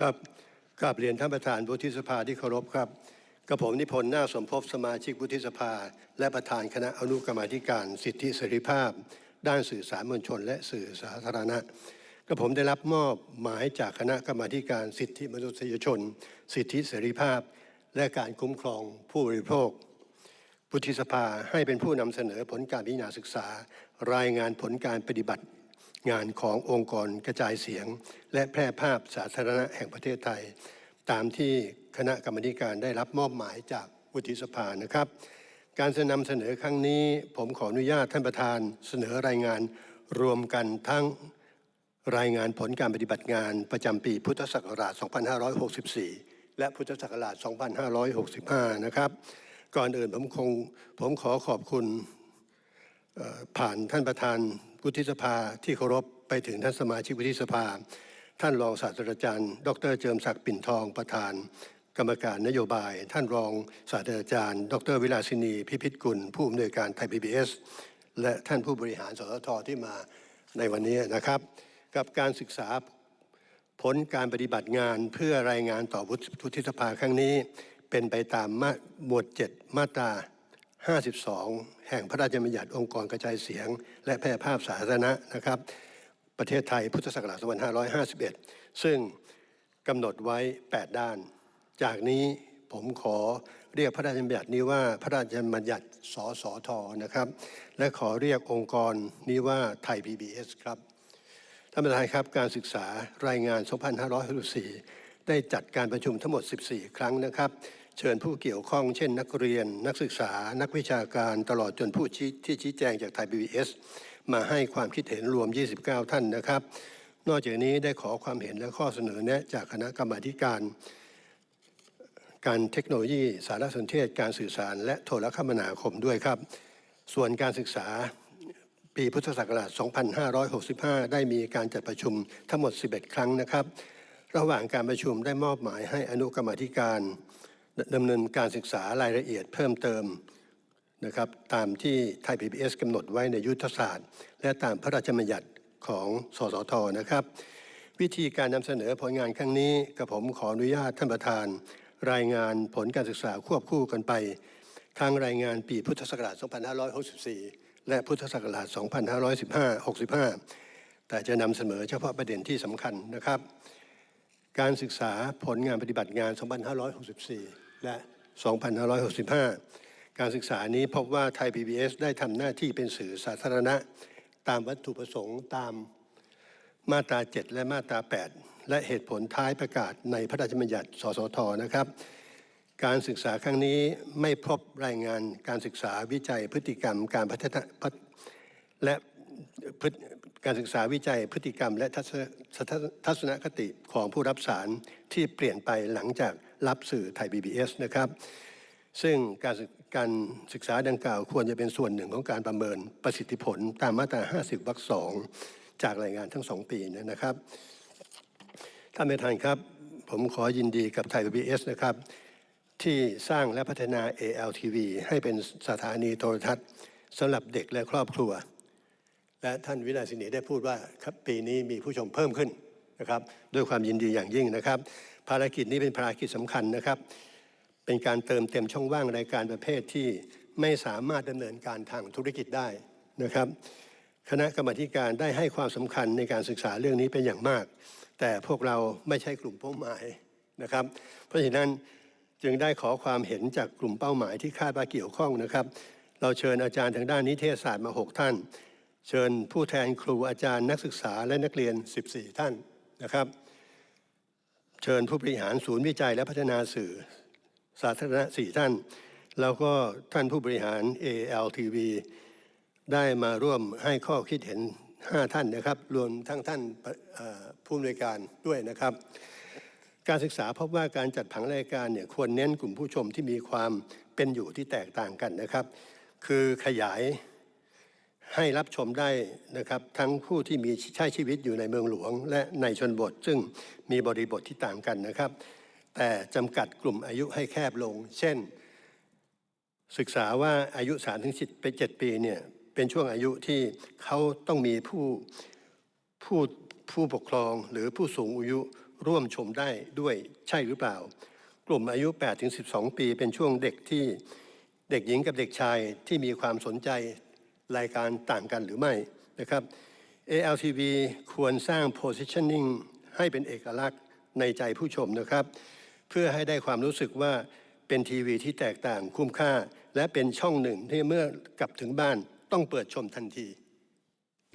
ครับกราบเรียนท่านประธานวุฒิสภาที่เคารพครับกระผมนิพนธ์นาสมภพสมาชิกวุฒิสภา และประธานคณะอนุกรรมาธิการสิทธิเสรีภาพ ด้านสื่อสารมวลชน และสื่อสาธารณะกระผมได้รับมอบหมายจากคณะกรรมาธิการสิทธิมนุษยชน สิทธิเสรีภาพ และการคุ้มครองผู้บริโภควุฒิสภาให้เป็นผู้นำเสนอผลการพิจารณาศึกษา รายงานผลการปฏิบัติ งานขององค์กรกระจายเสียง และแพร่ภาพสาธารณะแห่งประเทศไทย ตามที่คณะกรรมการได้รับมอบหมายจากวุฒิสภานะครับ การนำเสนอครั้งนี้ผมขออนุญาตท่านประธานเสนอรายงานรวมกันทั้งรายงานผลการปฏิบัติงานประจำปีพุทธศักราช 2564 และพุทธศักราช 2565 นะครับ ก่อนอื่นผมคงผมขอขอบคุณ ผ่านท่านประธานวุฒิสภาที่เคารพไปถึงท่านสมาชิกวุฒิสภา ท่านรองศาสตราจารย์ ดรเจิมศักดิ์ปิ่นทองประธาน กรรมการนโยบาย ท่านรองศาสตราจารย์ ดรวิลาสินีพิพิธกุล ผู้อำนวยการไทยพีบีเอสและท่านผู้บริหารสททที่มาในวันนี้นะครับ กับการศึกษาผลการปฏิบัติงานเพื่อรายงานต่อวุฒิสภาครั้งนี้ เป็นไปตามหมวด 7 มาตรา 52 แห่งพระราชบัญญัติองค์กรกระจายเสียง และแพร่ภาพสาธารณะนะครับ ประเทศไทยพุทธศักราช2551 ซึ่งกำหนดไว้ 8 ด้าน จากนี้ผมขอเรียกพระราชบัญญัตินี้ว่าพระราชบัญญัติสสทนะครับ และขอเรียกองค์กรนี้ว่าไทย PBS ครับท่านประธานครับการศึกษารายงาน 2564 ได้จัดการประชุมทั้งหมด 14 ครั้งนะครับ เชิญผู้เกี่ยวข้องเช่นนักเรียน นักศึกษา นักวิชาการตลอดจนผู้ชี้ที่ชี้แจงจากไทย PBS มาให้ความคิดเห็นรวม 29 ท่านนะครับ นอกจากนี้ได้ขอความเห็นและข้อเสนอแนะจากคณะกรรมาการ การเทคโนโลยี สารสนเทศ การสื่อสาร และโทรคมนาคมด้วยครับ ส่วนการศึกษาปีพุทธศักราช 2565 ได้มีการจัดประชุมทั้งหมด 11 ครั้งนะครับ ระหว่างการประชุมได้มอบหมายให้อนุกรรมธิการ ดำเนินการศึกษารายละเอียดเพิ่มเติมนะครับตามที่ไทยพีบีเอสกำหนดไว้ในยุทธศาสตร์ และตามพระราชบัญญัติของสสทนะครับ วิธีการนำเสนอผลงานครั้งนี้กับผมขออนุญาตท่านประธาน รายงานผลการศึกษาควบคู่กันไปทั้งรายงานปีพุทธศักราช 2564 และพุทธศักราช2565 แต่จะนำเสนอเฉพาะประเด็นที่สำคัญนะครับ การศึกษาผลงานปฏิบัติงาน 2564 และ 2565 การศึกษานี้พบว่าไทย PBS ได้ทำหน้าที่เป็นสื่อสาธารณะ ตามวัตถุประสงค์ตามมาตรา 7 และมาตรา 8 และเหตุผลท้ายประกาศในพระราชบัญญัติ สสท นะครับ การศึกษาครั้งนี้ไม่พบรายงานการศึกษาวิจัยพฤติกรรมการพัฒนาและ การศึกษาวิจัยพฤติกรรมและทัศนคติของผู้รับสารที่เปลี่ยนไปหลังจากรับสื่อไทย BBS นะครับ ซึ่งการศึการศึกษาดังกล่าวควรจะเป็นส่วนหนึ่งของการประเมินประสิทธิผลตามมาตรา 50 วรรคสองจากรายงานทั้งสองปีนนะครับท่านประธานครับ ผมขอยินดีกับไทย PBS นะครับ ที่สร้างและพัฒนา ALTV ให้เป็นสถานีโทรทัศน์สำหรับเด็กและครอบครัว และท่านวิลาสินีได้พูดว่าครับปีนี้มีผู้ชมเพิ่มขึ้นนะครับด้วยความยินดีอย่างยิ่งนะครับ ภารกิจนี้เป็นภารกิจสำคัญนะครับ เป็นการเติมเต็มช่องว่างรายการประเภทที่ไม่สามารถดำเนินการทางธุรกิจได้นะครับ คณะกรรมการได้ให้ความสำคัญในการศึกษาเรื่องนี้เป็นอย่างมาก แต่พวกเราไม่ใช่กลุ่มเป้าหมายนะครับ เพราะฉะนั้นจึงได้ขอความเห็นจากกลุ่มเป้าหมายที่คาดว่าเกี่ยวข้องนะครับ เราเชิญอาจารย์ทางด้านนิเทศศาสตร์มา 6 ท่าน เชิญผู้แทนครูอาจารย์นักศึกษาและนักเรียน 14 ท่านนะครับ เชิญผู้บริหารศูนย์วิจัยและพัฒนาสื่อ สาธารณะสี่ท่าน แล้วก็ท่านผู้บริหาร ALTV ได้มาร่วมให้ข้อคิดเห็น 5 ท่านนะครับ รวมทั้งท่านผู้อำนวยการด้วยนะครับ การศึกษาพบว่าการจัดผังรายการเนี่ยควรเน้นกลุ่มผู้ชมที่มีความเป็นอยู่ที่แตกต่างกันนะครับ คือขยาย ให้รับชมได้นะครับทั้งผู้ที่มีใช้ชีวิตอยู่ในเมืองหลวง และในชนบท ซึ่งมีบริบทที่ต่างกันนะครับ แต่จำกัดกลุ่มอายุให้แคบลง เช่น ศึกษาว่าอายุ3ถึง10ไป7ปีเนี่ยเป็นช่วงอายุที่เขาต้องมีผู้ผู้ผู้ปกครองหรือผู้สูงอายุร่วมชมได้ด้วยใช่หรือเปล่า กลุ่มอายุ8-12 ปี เป็นช่วงเด็กที่เด็กหญิงกับเด็กชายที่มีความสนใจ รายการต่างกันหรือไม่นะครับ ALTV ควรสร้าง positioning ให้เป็นเอกลักษณ์ในใจผู้ชมนะครับ เพื่อให้ได้ความรู้สึกว่าเป็นทีวีที่แตกต่างคุ้มค่า และเป็นช่องหนึ่งที่เมื่อกลับถึงบ้านต้องเปิดชมทันที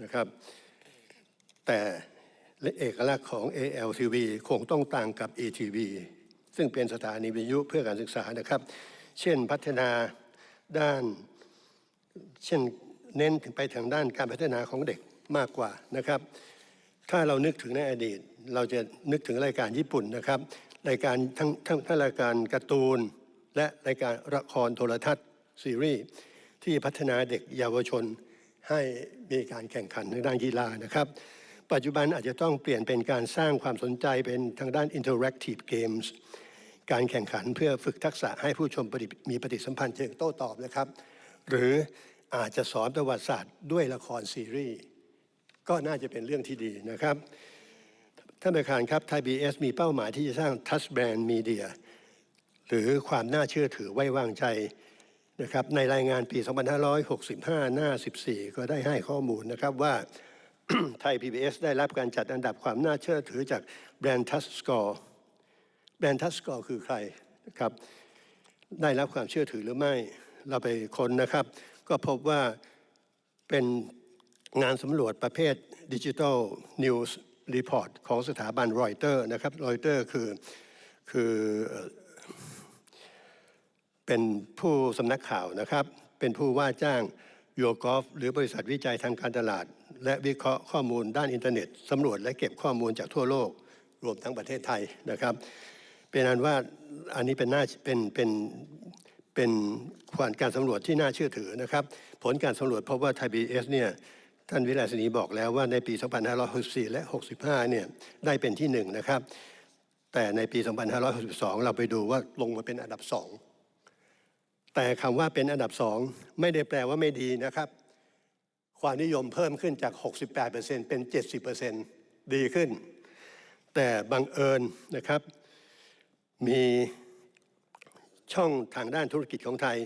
นะครับ แต่เอกลักษณ์ของ ALTV คงต้องต่างกับ ATV ซึ่งเป็นสถานีวิทยุเพื่อการศึกษานะครับ เช่นพัฒนาด้าน เช่น เน้นถึงไปทางด้านการพัฒนาของเด็กมากกว่านะครับ ถ้าเรานึกถึงในอดีต เราจะนึกถึงรายการญี่ปุ่นนะครับ รายการทั้งทั้งทั้งรายการการ์ตูน และรายการละครโทรทัศน์ซีรีส์ที่พัฒนาเด็กเยาวชนให้มีการแข่งขันในด้านกีฬานะครับ ปัจจุบันอาจจะต้องเปลี่ยนเป็นการสร้างความสนใจเป็นทางด้าน interactive games การแข่งขันเพื่อฝึกทักษะให้ผู้ชมมีปฏิสัมพันธ์เชิงโต้ตอบนะครับ หรือ อาจจะสอนประวัติศาสตร์ด้วยละครซีรีส์ก็น่าจะเป็นเรื่องที่ดีนะครับท่านประธานครับไทยบีเอสมีเป้าหมายที่จะสร้างทัชแบรนด์มีเดียหรือความน่าเชื่อถือไว้วางใจนะครับในรายงานปี 2565 หน้า 14 ก็ได้ให้ข้อมูลนะครับว่าไทย PBS ได้รับการจัดอันดับความน่าเชื่อถือจากแบรนด์ทัสกอร์แบรนด์ทัสกอร์คือใครนะครับได้รับความเชื่อถือหรือไม่เราไปค้นนะครับ ก็พบว่าเป็นงานสำรวจประเภทดิจิทัลนิวส์รีพอร์ตของสถาบันรอยเตอร์นะครับรอยเตอร์คือคือเป็นผู้สำนักข่าวนะครับ เป็นผู้ว่าจ้างยูกอฟหรือบริษัทวิจัยทางการตลาด และวิเคราะห์ข้อมูลด้านอินเทอร์เน็ตสำรวจและเก็บข้อมูลจากทั่วโลก รวมทั้งประเทศไทยนะครับ เป็นอันว่าอันนี้เป็นหน้าเป็นเป็น เป็นความการสำรวจที่น่าเชื่อถือนะครับ ผลการสำรวจพบว่าไทยบีเอสเนี่ยท่านวิลาสินีบอกแล้วว่าในปี 2564 และ 65 เนี่ยได้เป็นที่หนึ่งนะครับ แต่ในปี 2562 เราไปดูว่าลงมาเป็นอันดับสองแต่คำว่าเป็นอันดับสองไม่ได้แปลว่าไม่ดีนะครับ ความนิยมเพิ่มขึ้นจาก 68%เป็น 70%ดีขึ้น แต่บังเอิญนะครับมี ช่องทางด้านธุรกิจของไทย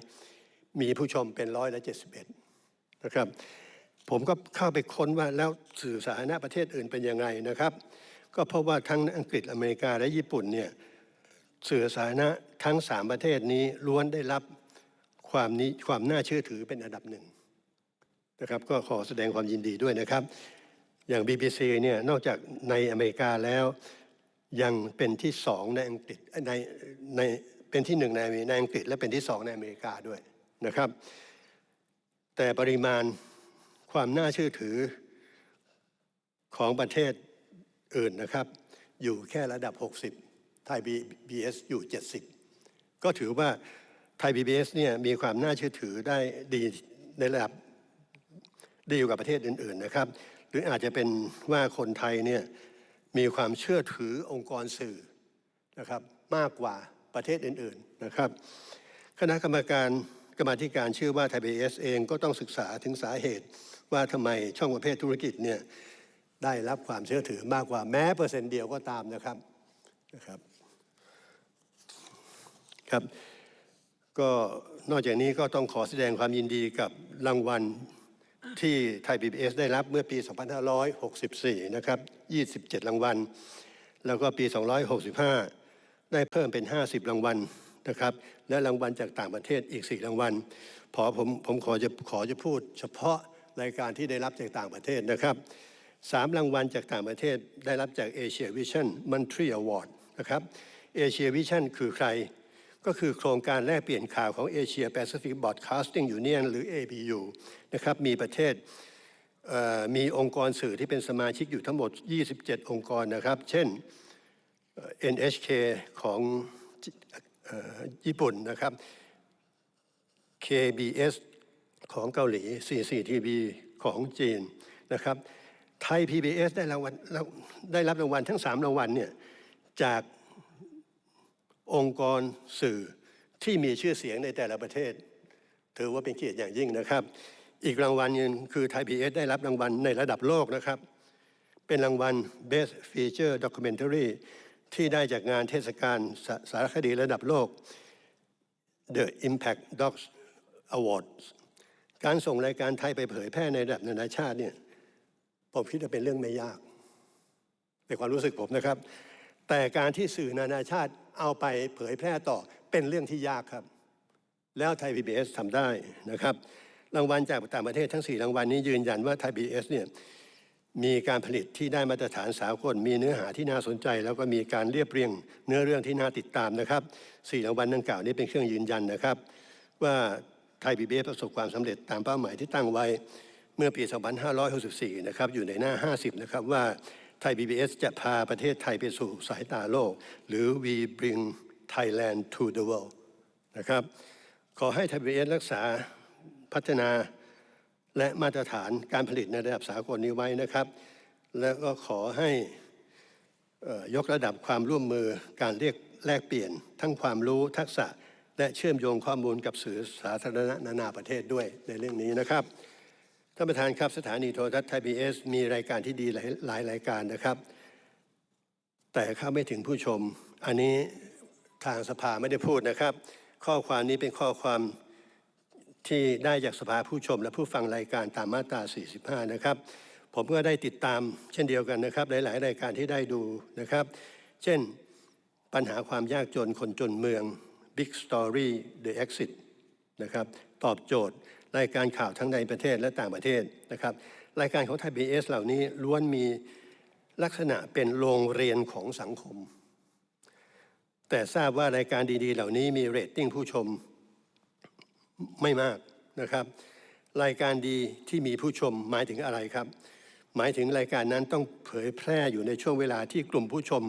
มีผู้ชมเป็นร้อยละ71นะครับ ผมก็เข้าไปค้นว่าแล้วสื่อสาธารณะประเทศอื่นเป็นยังไงนะครับ ก็เพราะว่าทั้งอังกฤษอเมริกาและญี่ปุ่นเนี่ยสื่อสาธารณะทั้งสามประเทศนี้ล้วนได้รับความนี้ความน่าเชื่อถือเป็นอันดับหนึ่งนะครับก็ขอแสดงความยินดีด้วยนะครับ อย่าง BBC เนี่ยนอกจากในอเมริกาแล้วยังเป็นที่สองในอังกฤษในใน เป็นที่หนึ่งในในอังกฤษและเป็นที่สองในอเมริกาด้วยนะครับ แต่ปริมาณความน่าเชื่อถือของประเทศอื่นนะครับ อยู่แค่ระดับ 60 ไทย BBS อยู่ 70 ก็ถือว่าไทย PBS เนี่ยมีความน่าเชื่อถือได้ดีในระดับดีกว่าประเทศอื่น ๆนะครับ หรืออาจจะเป็นว่าคนไทยเนี่ยมีความเชื่อถือองค์กรสื่อนะครับมากกว่า ประเทศอื่นๆนะครับคณะกรรมการกรรมธิการชื่อว่าไทย PBS เองก็ต้องศึกษาถึงสาเหตุ ว่าทำไมช่องประเภทธุรกิจเนี่ยได้รับความเชื่อถือมากกว่าแม้เปอร์เซ็นต์เดียวก็ตามนะครับนะครับครับ ก็นอกจากนี้ก็ต้องขอแสดงความยินดีกับรางวัลที่ไทย PBS ได้รับเมื่อปี 2564 นะครับ 27 รางวัล แล้วก็ปี 265 ได้เพิ่มเป็น 50 รางวัลนะครับ และรางวัลจากต่างประเทศอีก 4 รางวัลพอผมผมขอจะขอจะพูด เฉพาะรายการที่ได้รับจากต่างประเทศนะครับสามรางวัลจากต่างประเทศได้รับจาก Asia Vision Monthly Award นะครับ Asia Vision คือใคร ก็คือโครงการแลกเปลี่ยนข่าวของ Asia Pacific Broadcasting Union หรือ ABU นะครับมีประเทศเมีองค์กรสื่อที่เป็นสมาชิกอยู่ทั้งหมด 27 องค์กรนะครับ เช่น NHK ของญี่ปุ่นนะครับ KBS ของเกาหลี CCTV ของจีนนะครับ ไทย PBS ได้รางวัลได้รับรางวัลทั้ง 3 รางวัลเนี่ยจากองค์กรสื่อที่มีชื่อเสียงในแต่ละประเทศ ถือว่าเป็นเกียรติอย่างยิ่งนะครับ อีกรางวัลนึงคือไทย PBS ได้รับรางวัลในระดับโลกนะครับ เป็นรางวัล Best Feature Documentary ที่ได้จากงานเทศกาลสาสารคดีระดับโลก The Impact Docs Awards การส่งรายการไทยไปเผยแพร่ในระดับนานาชาติเนี่ยผมคิดว่าเป็นเรื่องไม่ยากในความรู้สึกผมนะครับ แต่การที่สื่อนานาชาติเอาไปเผยแพร่ต่อเป็นเรื่องที่ยากครับ แล้วไทย PBS ทำได้นะครับ รางวัลจากต่างประเทศทั้ง 4 รางวัลนี้ยืนยันว่าไทย PBS เนี่ย มีการผลิตที่ได้มาตรฐานสากลมีเนื้อหาที่น่าสนใจ แล้วก็มีการเรียบเรียงเนื้อเรื่องที่น่าติดตามนะครับสี่รางวัลดังกล่าวนี้เป็นเครื่องยืนยันนะครับ ว่าไทย PBS ประสบความสำเร็จตามเป้าหมายที่ตั้งไว้เมื่อปี 2564 นะครับอยู่ในหน้า 50 นะครับว่าไทย PBS จะพาประเทศไทยไปสู่สายตาโลก หรือ we bring Thailand to the world นะครับขอให้ไทย PBS รักษาพัฒนา และมาตรฐานการผลิตในระดับสากลนี้ไว้นะครับ แล้วก็ขอให้ยกระดับความร่วมมือการเรียกแลกเปลี่ยน ทั้งความรู้ทักษะและเชื่อมโยงข้อมูลกับสื่อสาธารณะนานาประเทศด้วยในเรื่องนี้นะครับท่านประธานครับสถานีโทรทัศน์ไทยพีเอสมีรายการที่ดีหลายหลายรายการนะครับ แต่เข้าไม่ถึงผู้ชม อันนี้ทางสภาไม่ได้พูดนะครับ ข้อความนี้เป็นข้อความ ที่ได้จากสภาผู้ชม และผู้ฟังรายการตามมาตรา 45 นะครับ ผมก็ได้ติดตามเช่นเดียวกันนะครับ หลาย ๆ รายการที่ได้ดูนะครับ เช่นปัญหาความยากจนคนจนเมือง Big Story The Exit นะครับตอบโจทย์รายการข่าวทั้งในประเทศและต่างประเทศนะครับ รายการของไทยบีเอสเหล่านี้ล้วนมีลักษณะเป็นโรงเรียนของสังคม แต่ทราบว่ารายการดี ๆ เหล่านี้มีเรตติ้งผู้ชม ไม่มากนะครับ รายการดีที่มีผู้ชมหมายถึงอะไรครับ หมายถึงรายการนั้นต้องเผยแพร่อยู่ในช่วงเวลาที่กลุ่มผู้ชม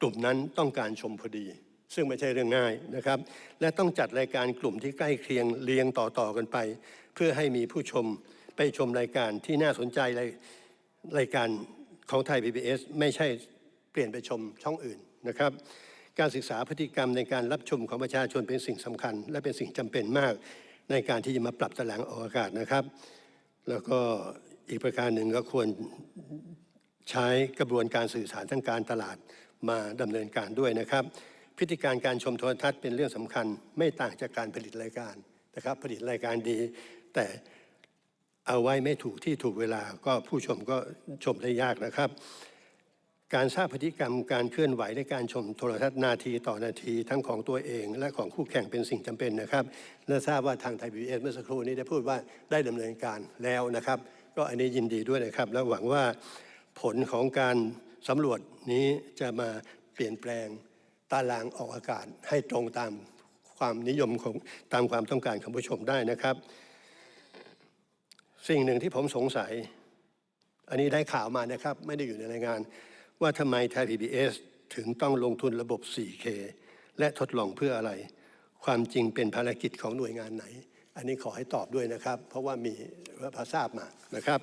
กลุ่มนั้นต้องการชมพอดี ซึ่งไม่ใช่เรื่องง่ายนะครับ และต้องจัดรายการกลุ่มที่ใกล้เคียงเรียงต่อๆกันไป เพื่อให้มีผู้ชมไปชมรายการที่น่าสนใจรายรายการของไทย PBS ไม่ใช่เปลี่ยนไปชมช่องอื่นนะครับ การศึกษาพฤติกรรมในการรับชมของประชาชนเป็นสิ่งสำคัญ และเป็นสิ่งจำเป็นมากในการที่จะมาปรับตารางออกอากาศนะครับ แล้วก็อีกประการหนึ่งก็ควรใช้กระบวนการสื่อสารทางการตลาดมาดำเนินการด้วยนะครับ พฤติการการชมโทรทัศน์เป็นเรื่องสำคัญ ไม่ต่างจากการผลิตรายการนะครับ ผลิตรายการดี แต่เอาไว้ไม่ถูกที่ถูกเวลาก็ผู้ชมก็ชมได้ยากนะครับ การทราบพฤติกรรมการเคลื่อนไหวในการชมโทรทัศน์นาทีต่อนาทีทั้งของตัวเอง และของคู่แข่งเป็นสิ่งจำเป็นนะครับและทราบว่าทางไทยพีเอสเมื่อสักครู่นี้ได้พูดว่าได้ดำเนินการแล้วนะครับ ก็อันนี้ยินดีด้วยนะครับ และหวังว่าผลของการสำรวจนี้จะมาเปลี่ยนแปลงตารางออกอากาศให้ตรงตามความนิยมของตามความต้องการของผู้ชมได้นะครับ สิ่งหนึ่งที่ผมสงสัย อันนี้ได้ข่าวมานะครับ ไม่ได้อยู่ในรายงาน ว่าทำไมไทย PBS ถึงต้องลงทุนระบบ 4K และทดลองเพื่ออะไร ความจริงเป็นภารกิจของหน่วยงานไหน อันนี้ขอให้ตอบด้วยนะครับ เพราะว่ามีภาษาบมานะครับ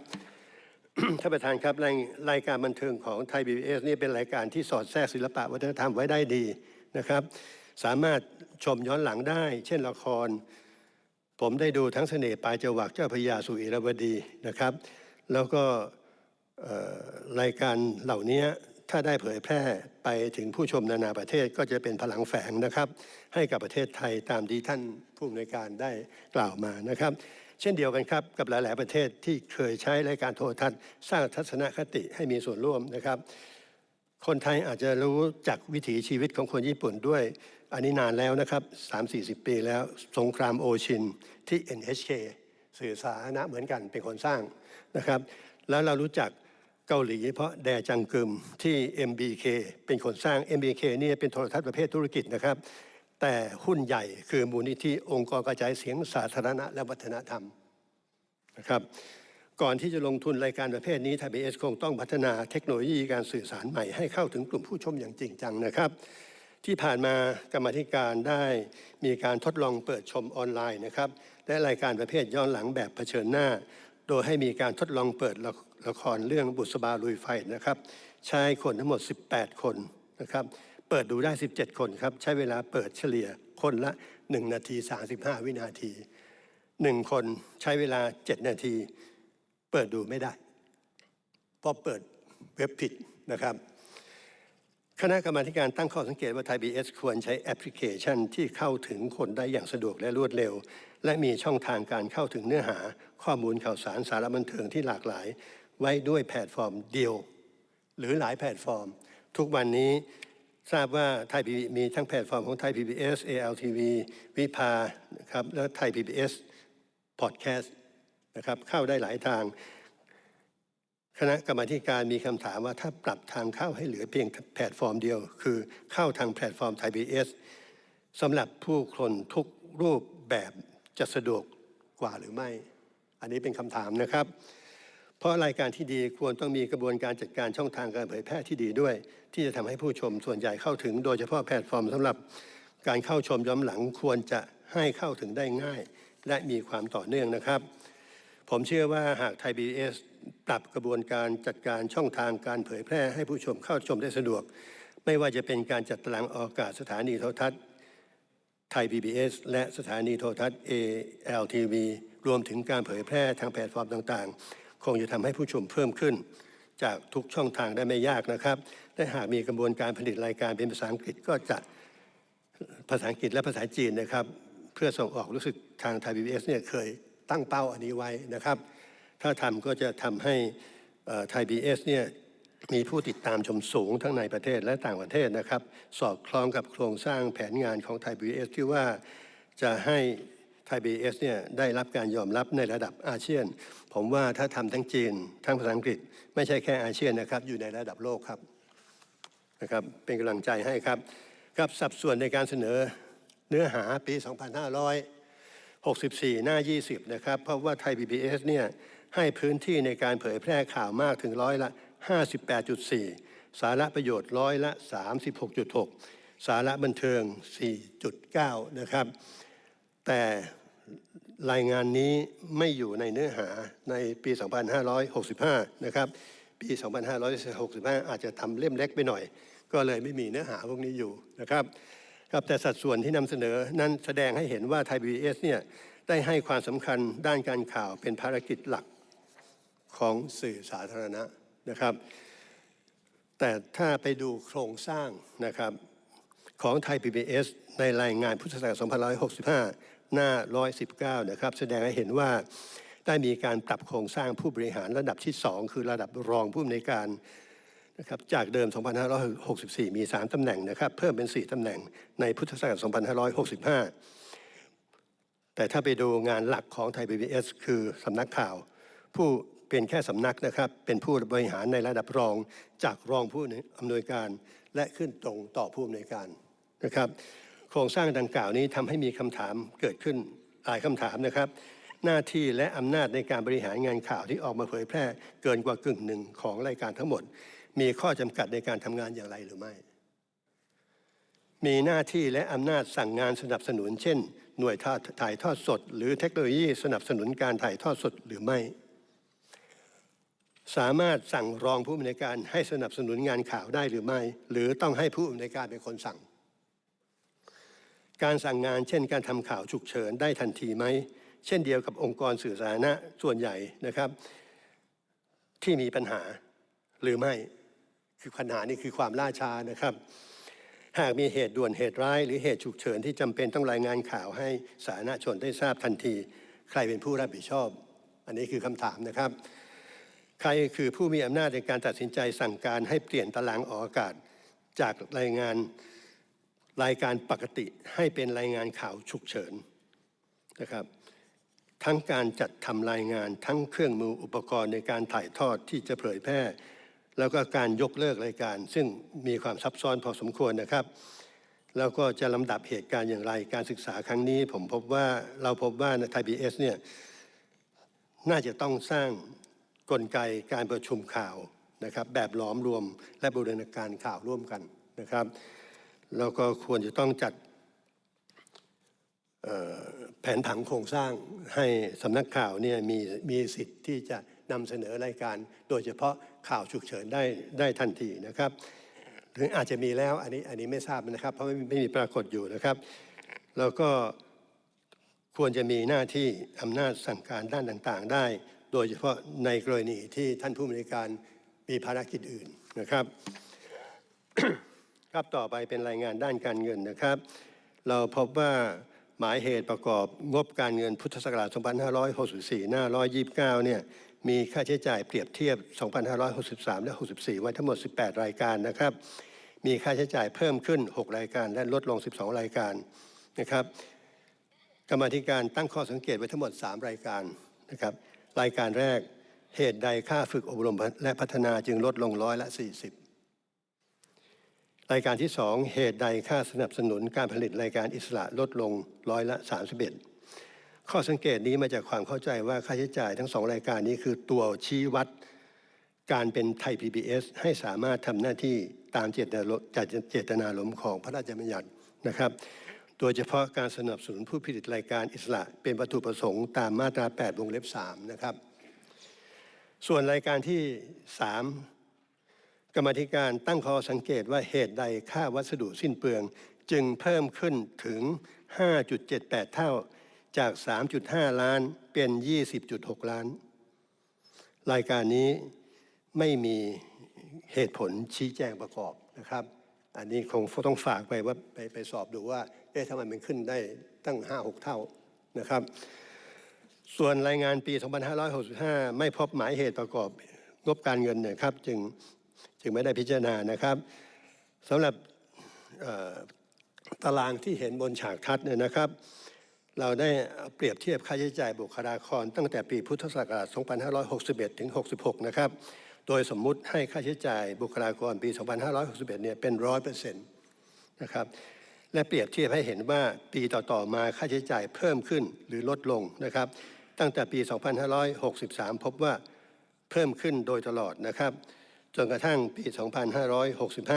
ท่านประธานครับรายรายการบันเทิงของไทย PBS นี่เป็นรายการที่สอดแทรกศิลปะวัฒนธรรมไว้ได้ดีนะครับ สามารถชมย้อนหลังได้ เช่นละคร ผมได้ดูทั้งเสน่ห์ปลายจวักเจ้าพระยาสุอิรวดีนะครับ แล้วก็ รายการเหล่านี้ถ้าได้เผยแพร่ไปถึงผู้ชมนานาประเทศก็จะเป็นพลังแฝงนะครับ ให้กับประเทศไทยตามที่ท่านผู้อำนวยการได้กล่าวมานะครับ เช่นเดียวกันครับกับหลาย ๆ ประเทศที่เคยใช้รายการโทรทัศน์สร้างทัศนคติให้มีส่วนร่วมนะครับ คนไทยอาจจะรู้จักวิถีชีวิตของคนญี่ปุ่นด้วย อันนี้นานแล้วนะครับ 3-40 ปีแล้วสงครามโอชินที่ NHK สื่อสาธารณะเหมือนกันเป็นคนสร้างนะครับ แล้วเรารู้จัก เกาหลี เพราะแดจังกึมที่ MBK เป็นคนสร้าง MBK เนี่ยเป็นโทรทัศน์ประเภทธุรกิจนะครับ แต่หุ้นใหญ่คือมูลนิธิองค์กรกระจายเสียงสาธารณะและวัฒนธรรมนะครับก่อนที่จะลงทุนรายการประเภทนี้ไทยพีเอสคงต้องพัฒนาเทคโนโลยีการสื่อสารใหม่ให้เข้าถึงกลุ่มผู้ชมอย่างจริงจังนะครับ ที่ผ่านมากรรมธิการได้มีการทดลองเปิดชมออนไลน์นะครับและรายการประเภทย้อนหลังแบบเผชิญหน้า โดยให้มีการทดลองเปิด ละครเรื่องบุษบาลุยไฟนะครับ ใช้คนทั้งหมด 18 คนนะครับ เปิดดูได้ 17 คนครับ ใช้เวลาเปิดเฉลี่ยคนละ 1 นาที 35 วินาทีหนึ่งคนใช้เวลา 7 นาที เปิดดูไม่ได้เพราะเปิดเว็บผิดนะครับ คณะกรรมาการตั้งข้อสังเกตว่าไทยบีเอสควรใช้แอปพลิเคชันที่เข้าถึงคนได้อย่างสะดวกและรวดเร็ว และมีช่องทางการเข้าถึงเนื้อหา ข้อมูลข่าวสารสารบันเทิงที่หลากหลาย ไว้ด้วยแพลตฟอร์มเดียว หรือหลายแพลตฟอร์ม ทุกวันนี้ทราบว่าไทยพีมีทั้งแพลตฟอร์มของไทย PBS ALTV วิภานะครับและไทย PBS Podcast นะครับเข้าได้หลายทาง คณะกรรมการมีคำถามว่าถ้าปรับทางเข้าให้เหลือเพียงแพลตฟอร์มเดียว คือเข้าทางแพลตฟอร์มไทยพีเอสสำหรับผู้คนทุกรูปแบบจะสะดวกกว่าหรือไม่ อันนี้เป็นคำถามนะครับ เพราะรายการที่ดีควรต้องมีกระบวนการจัดการช่องทางการเผยแพร่ที่ดีด้วย ที่จะทำให้ผู้ชมส่วนใหญ่เข้าถึง โดยเฉพาะแพลตฟอร์มสำหรับการเข้าชมย้อนหลังควรจะให้เข้าถึงได้ง่าย และมีความต่อเนื่องนะครับ ผมเชื่อว่าหากไทย PBS ปรับกระบวนการจัดการช่องทางการเผยแพร่ให้ผู้ชมเข้าชมได้สะดวก ไม่ว่าจะเป็นการจัดตารางออกอากาศสถานีโทรทัศน์ไทย PBS และสถานีโทรทัศน์ ALTV รวมถึงการเผยแพร่ทางแพลตฟอร์มต่างๆ คงจะทำให้ผู้ชมเพิ่มขึ้น จากทุกช่องทางได้ไม่ยากนะครับและหากมีกระบวนการผลิตรายการเป็นภาษาอังกฤษก็จะภาษาอังกฤษและภาษาจีนนะครับ เพื่อส่งออกรู้สึกทางไทยพีบีเเนี่ยเคยตั้งเป้าอันนี้ไว้นะครับ ถ้าทำก็จะทำให้ไทยพีบีเนี่ยมีผู้ติดตามชมสูงทั้งในประเทศและต่างประเทศนะครับ สอดคล้องกับโครงสร้างแผนงานของไทยพีบีที่ว่าจะให้ ไทยพีบีเนี่ยได้รับการยอมรับในระดับอาเซียน ผมว่าถ้าทำทั้งจีน ทั้งภาษาอังกฤษ ไม่ใช่แค่อาเซียนนะครับ อยู่ในระดับโลกครับนะครับ เป็นกำลังใจให้ครับกับสัดส่วนในการเสนอเนื้อหาปี 2564 หน้า 20 นะครับ เพราะว่าไทย PBS เนี่ยให้พื้นที่ในการเผยแพร่ข่าวมากถึงร้อยละ 58.4 สาระประโยชน์ร้อยละ 36.6 สาระบันเทิง 4.9 นะครับ แต่ รายงานนี้ไม่อยู่ในเนื้อหาในปี 2565 นะครับ ปี 2565 อาจจะทำเล่มเล็กไปหน่อย ก็เลยไม่มีเนื้อหาพวกนี้อยู่นะครับครับแต่สัดส่วนที่นำเสนอนั้นแสดงให้เห็นว่าไทย PBS เนี่ยได้ให้ความสำคัญด้านการข่าวเป็นภารกิจหลักของสื่อสาธารณะนะครับ แต่ถ้าไปดูโครงสร้างนะครับของไทย PBS ในรายงานพุทธศักราช 2565 หน้า 119 นะครับ แสดงให้เห็นว่าได้มีการปรับโครงสร้างผู้บริหารระดับที่ 2 คือระดับรองผู้อำนวยการนะครับจากเดิม 2564 มี 3 ตำแหน่งนะครับ เพิ่มเป็น 4 ตำแหน่งในพุทธศักราช 2565 แต่ถ้าไปดูงานหลักของไทย PBS คือสำนักข่าว ผู้เป็นแค่สำนักนะครับ เป็นผู้บริหารในระดับรองจากรองผู้อำนวยการ และขึ้นตรงต่อผู้อำนวยการนะครับ โครงสร้างดังกล่าวนี้ทำให้มีคำถามเกิดขึ้นหลายคำถามนะครับ หน้าที่และอำนาจในการบริหารงานข่าวที่ออกมาเผยแพร่เกินกว่ากึ่งหนึ่งของรายการทั้งหมด มีข้อจำกัดในการทำงานอย่างไรหรือไม่ มีหน้าที่และอำนาจสั่งงานสนับสนุน เช่น หน่วยถ่ายทอดสด หรือเทคโนโลยีสนับสนุนการถ่ายทอดสดหรือไม่ สามารถสั่งรองผู้อำนวยการให้สนับสนุนงานข่าวได้หรือไม่ หรือต้องให้ผู้อำนวยการเป็นคนสั่ง การสั่งงานเช่นการทำข่าวฉุกเฉินได้ทันทีไหม เช่นเดียวกับองค์กรสื่อสาธารณะส่วนใหญ่นะครับ ที่มีปัญหาหรือไม่คือปัญหานี่คือความล่าช้านะครับ หากมีเหตุด่วนเหตุร้าย หรือเหตุฉุกเฉินที่จำเป็นต้องรายงานข่าวให้สาธารณชนได้ทราบทันที ใครเป็นผู้รับผิดชอบ อันนี้คือคำถามนะครับ ใครคือผู้มีอำนาจในการตัดสินใจสั่งการให้เปลี่ยนตารางออกอากาศ จากรายงาน รายการปกติให้เป็นรายงานข่าวฉุกเฉินนะครับ ทั้งการจัดทำรายงานทั้งเครื่องมืออุปกรณ์ในการถ่ายทอดที่จะเผยแพร่ แล้วก็การยกเลิกรายการ ซึ่งมีความซับซ้อนพอสมควรนะครับ แล้วก็จะลำดับเหตุการณ์อย่างไรการศึกษาครั้งนี้ ผมพบว่าเราพบว่าไทยพีเอสเนี่ยน่าจะต้องสร้างกลไกการประชุมข่าวนะครับ แบบหลอมรวมและบูรณาการข่าวร่วมกันนะครับ แล้วก็ควรจะต้องจัดแผนผังโครงสร้างให้สำนักข่าวเนี่ยมีมีสิทธิ์ที่จะนำเสนอรายการ โดยเฉพาะข่าวฉุกเฉินได้ได้ทันทีนะครับ หรืออาจจะมีแล้วอันนี้อันนี้ไม่ทราบนะครับ เพราะไม่ไม่มีปรากฏอยู่นะครับ แล้วก็ควรจะมีหน้าที่อำนาจสั่งการด้านต่างๆ ได้ โดยเฉพาะในกรณีที่ท่านผู้บริการมีภารกิจอื่นนะครับ ครับต่อไปเป็นรายงานด้านการเงินนะครับ เราพบว่าหมายเหตุประกอบงบการเงินพุทธศักราช 2564 หน้า 129 เนี่ยมีค่าใช้จ่ายเปรียบเทียบ 2563 และ 64 ไว้ทั้งหมด 18 รายการนะครับ มีค่าใช้จ่ายเพิ่มขึ้น 6 รายการ และลดลง 12 รายการนะครับ กรรมธิการตั้งข้อสังเกตไว้ทั้งหมด 3 รายการนะครับ รายการแรกเหตุใดค่าฝึกอบรมและพัฒนาจึงลดลงร้อยละ 40 รายการที่ 2 เหตุใดค่าสนับสนุนการผลิตรายการอิสระลดลงร้อยละ 31 ข้อสังเกตนี้มาจากความเข้าใจว่าค่าใช้จ่ายทั้งสองรายการนี้คือตัวชี้วัดการเป็นไทย PBS ให้สามารถทำหน้าที่ตามเจตนารมณ์เจตนารมของพระราชบัญญัตินะครับ โดยเฉพาะการสนับสนุนผู้ผลิตรายการอิสระเป็นวัตถุประสงค์ตามมาตรา 8 วงเล็บ 3 นะครับ ส่วนรายการที่ 3 กรรมธิการตั้งข้อสังเกตว่าเหตุใดค่าวัสดุสิ้นเปลือง จึงเพิ่มขึ้นถึง 5.78 เท่าจาก 3.5 ล้านเป็น 20.6 ล้าน รายการนี้ไม่มีเหตุผลชี้แจงประกอบนะครับ อันนี้คงต้องฝากไปว่าไปไปสอบดูว่า เอ๊ะทำไมมันขึ้นได้ตั้ง 5-6 เท่านะครับ ส่วนรายงานปี 2565 ไม่พบหมายเหตุประกอบงบการเงินเนะครับ จึง จึงไม่ได้พิจารณานะครับสำหรับตารางที่เห็นบนฉากทัศน์เนี่ยนะครับ เราได้เปรียบเทียบค่าใช้จ่ายบุคลากร ตั้งแต่ปีพุทธศักราช 2561 ถึง 66 นะครับ โดยสมมุติให้ค่าใช้จ่ายบุคลากรปี 2561 เนี่ยเป็น 100%นะครับ และเปรียบเทียบให้เห็นว่าปีต่อๆมาค่าใช้จ่ายเพิ่มขึ้นหรือลดลงนะครับ ตั้งแต่ปี 2563 พบว่าเพิ่มขึ้นโดยตลอดนะครับ จนกระทั่งปี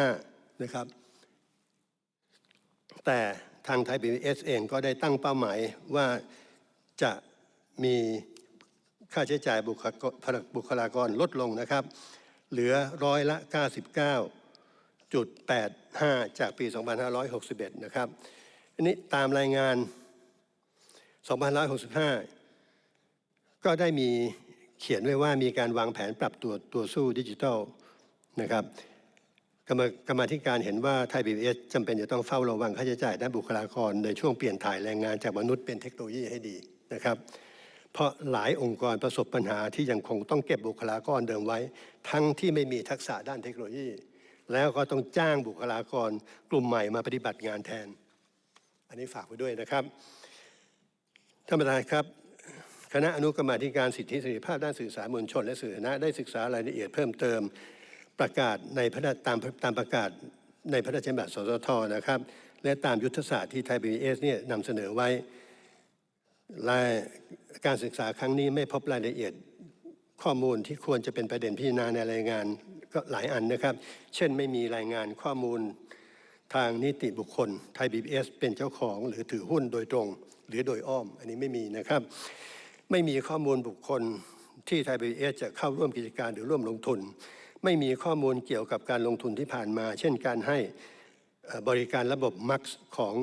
2565 นะครับ แต่ทางไทย PBS เองก็ได้ตั้งเป้าหมายว่าจะมีค่าใช้จ่ายบุคลากรลากรลดลงนะครับ เหลือร้อยละ 99.85 จากปี 2561 นะครับ อันนี้ตามรายงาน 2565 ก็ได้มีเขียนไว้ว่ามีการวางแผนปรับตัวตัวสู้ดิจิทัล นะครับกรรมกรรมธิการเห็นว่าไทย PBS จำเป็นจะต้องเฝ้าระวังค่าใช้จ่ายด้านบุคลากร ในช่วงเปลี่ยนถ่ายแรงงานจากมนุษย์เป็นเทคโนโลยีให้ดีนะครับ เพราะหลายองค์กรประสบปัญหาที่ยังคงต้องเก็บบุคลากรเดิมไว้ ทั้งที่ไม่มีทักษะด้านเทคโนโลยี แล้วก็ต้องจ้างบุคลากรกลุ่มใหม่มาปฏิบัติงานแทน อันนี้ฝากไว้ด้วยนะครับท่านประธานครับคณะอนุกรรมาธิการสิทธิเสรีภาพด้านสื่อสารมวลชน และสื่อสาธารณะได้ศึกษารายละเอียดเพิ่มเติม ประกาศในพระตามตามประกาศในพระราชบัญญัติสสทนะครับ และตามยุทธศาสตร์ที่ไทยพีเอสเนี่ยนำเสนอไว้รายการศึกษาครั้งนี้ไม่พบรายละเอียดข้อมูลที่ควรจะเป็นประเด็นพิจารณาในรายงานก็หลายอันนะครับ เช่นไม่มีรายงานข้อมูลทางนิติบุคคลไทยบีเอสเป็นเจ้าของหรือถือหุ้นโดยตรง หรือโดยอ้อม อันนี้ไม่มีนะครับ ไม่มีข้อมูลบุคคลที่ไทยบีเอสจะเข้าร่วมกิจการหรือร่วมลงทุน ไม่มีข้อมูลเกี่ยวกับการลงทุนที่ผ่านมา เช่นการให้บริการระบบ MAX ของ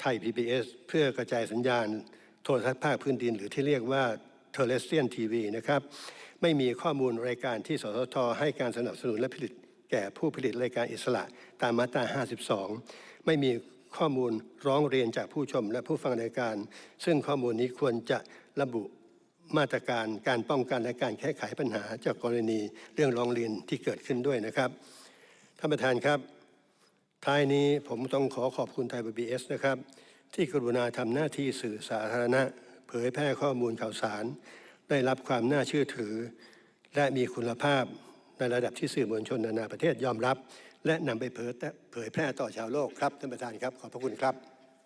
ไทย PBS เพื่อกระจายสัญญาณโทรทัศน์ภาคพื้นดิน หรือที่เรียกว่า Terrestrial TV นะครับไม่มีข้อมูลรายการที่สสทให้การสนับสนุนและผลิตแก่ผู้ผลิตรายการอิสระตามมาตรา 52 ไม่มีข้อมูลร้องเรียนจากผู้ชมและผู้ฟังรายการ ซึ่งข้อมูลนี้ควรจะระบุ มาตรการการป้องกันและการแก้ไขปัญหาจากกรณีเรื่องร้องเรียนที่เกิดขึ้นด้วยนะครับท่านประธานครับ ท้ายนี้ผมต้องขอขอบคุณไทยบีเอสนะครับ ที่กรุณาทำหน้าที่สื่อสาธารณะ เผยแพร่ข้อมูลข่าวสาร ได้รับความน่าเชื่อถือ และมีคุณภาพในระดับที่สื่อมวลชนนานาประเทศยอมรับ และนำไปเผยเผยแพร่ต่อชาวโลกครับท่านประธานครับขอบพระคุณครับ